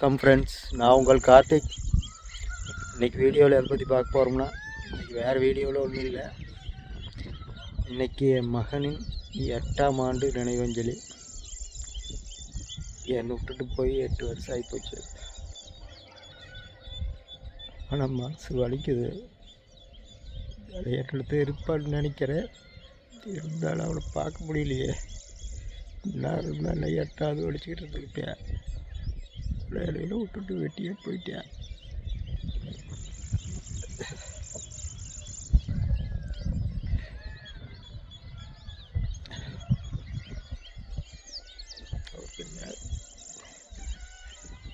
வணக்கம் ஃப்ரெண்ட்ஸ் நான் உங்கள் கார்த்திக். இன்றைக்கி வீடியோவில் எதை பற்றி பார்க்க போகிறோம்னா இன்றைக்கி வேறு வீடியோவில் ஒன்றும் இல்லை. இன்னைக்கு என் மகனின் எட்டாம் ஆண்டு நினைவஞ்சலி. என்னை விட்டுட்டு போய் எட்டு வருஷம் ஆகிப்போச்சு ஆனால் மனசு வலிக்குது. அதை என்னிடத்து இருப்பான்னு நினைக்கிறேன். இருந்தாலும் அவளை பார்க்க முடியலையே. நான் இருந்தால் எட்டாவது வலிச்சுக்கிட்டு இருந்துக்கிட்டேன் வேலையில் விட்டுட்டு வெட்டியே போயிட்டேன்.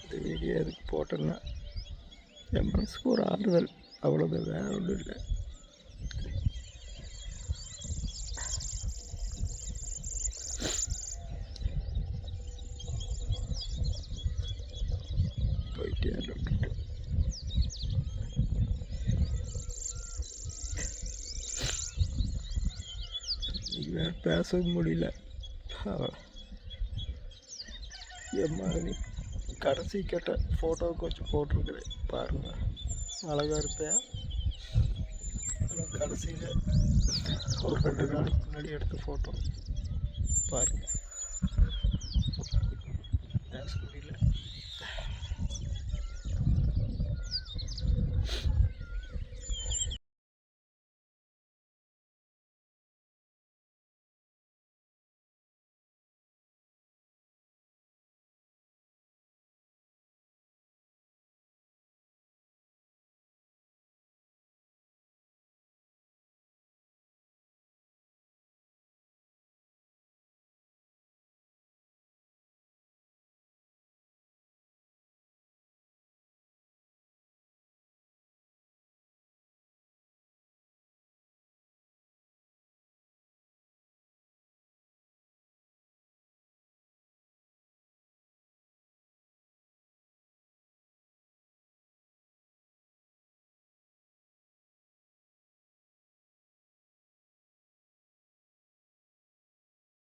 இந்த வீடியோ எதுக்கு போட்டேன்னா என் மனசுக்கு ஒரு ஆறுதல். அவ்வளோதான் வேற ஒன்றும் இல்லை. போயிட்டே விட்டுட்டு இன்னைக்கு முடியல. என் மகனி கடைசி கட்ட ஃபோட்டோ கொஞ்சம் போட்டிருக்கிறேன் பாருங்க. அழகாக இருப்பேன் கடைசியில் ஒரு ரெண்டு நாளைக்கு முன்னாடி எடுத்த ஃபோட்டோ பாருங்கள்